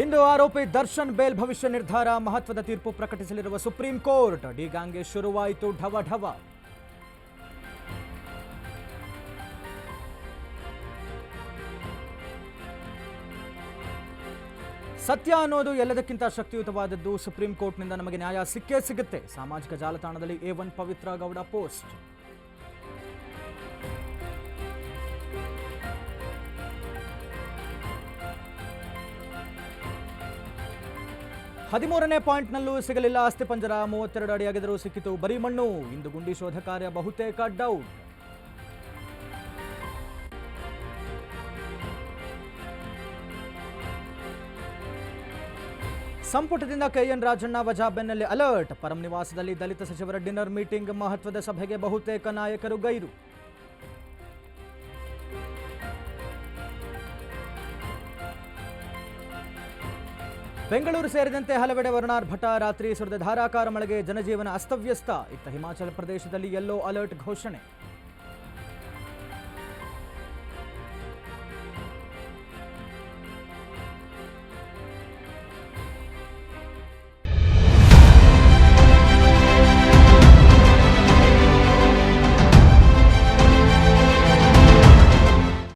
ಇಂದು ಆರೋಪಿ ದರ್ಶನ್ ಬೇಲ್ ಭವಿಷ್ಯ ನಿರ್ಧಾರ, ಮಹತ್ವದ ತೀರ್ಪು ಪ್ರಕಟಿಸಲಿರುವ ಸುಪ್ರೀಂ ಕೋರ್ಟ್. ಡಿ ಗ್ಯಾಂಗ್ಗೆ ಶುರುವಾಯಿತು ಢವ ಢವ ಸತ್ಯ ಅನ್ನೋದು ಎಲ್ಲದಕ್ಕಿಂತ ಶಕ್ತಿಯುತವಾದದ್ದು ಸುಪ್ರೀಂ ಕೋರ್ಟ್ನಿಂದ ನಮಗೆ ನ್ಯಾಯ ಸಿಕ್ಕೇ ಸಿಗುತ್ತೆ. ಸಾಮಾಜಿಕ ಜಾಲತಾಣದಲ್ಲಿ A one Pavitra Gowda post. ಹದಿಮೂರನೇ ಪಾಯಿಂಟ್ನಲ್ಲೂ ಸಿಗಲಿಲ್ಲ ಅಸ್ಥಿಪಂಜರ ಮೂವತ್ತೆರಡು ಅಡಿ ಅಗೆದರೂ ಸಿಕ್ಕಿತು ಬರೀ ಮಣ್ಣು. ಇಂದು ಗುಂಡಿ ಶೋಧ ಕಾರ್ಯ ಬಹುತೇಕ ಡೌಟ್ ಸಂಪುಟದಿಂದ ಕೆಎನ್ ರಾಜಣ್ಣ ವಜಾ ಬೆನ್ನಲ್ಲೇ ಅಲರ್ಟ್. ಪರಂ ನಿವಾಸದಲ್ಲಿ ದಲಿತ ಸಚಿವರ ಡಿನ್ನರ್ ಮೀಟಿಂಗ್. ಮಹತ್ವದ ಸಭೆಗೆ ಬಹುತೇಕ ನಾಯಕರು ಗೈರು. ಬೆಂಗಳೂರು ಸೇರಿದಂತೆ ಹಲವೆಡೆ ವರುಣಾರ್ಭಟ ರಾತ್ರಿ ಸುರಿದ ಧಾರಾಕಾರ ಮಳೆಗೆ ಜನಜೀವನ ಅಸ್ತವ್ಯಸ್ತ. ಇತ್ತ ಹಿಮಾಚಲ ಪ್ರದೇಶದಲ್ಲಿ ಯೆಲ್ಲೋ ಅಲರ್ಟ್ ಘೋಷಣೆ.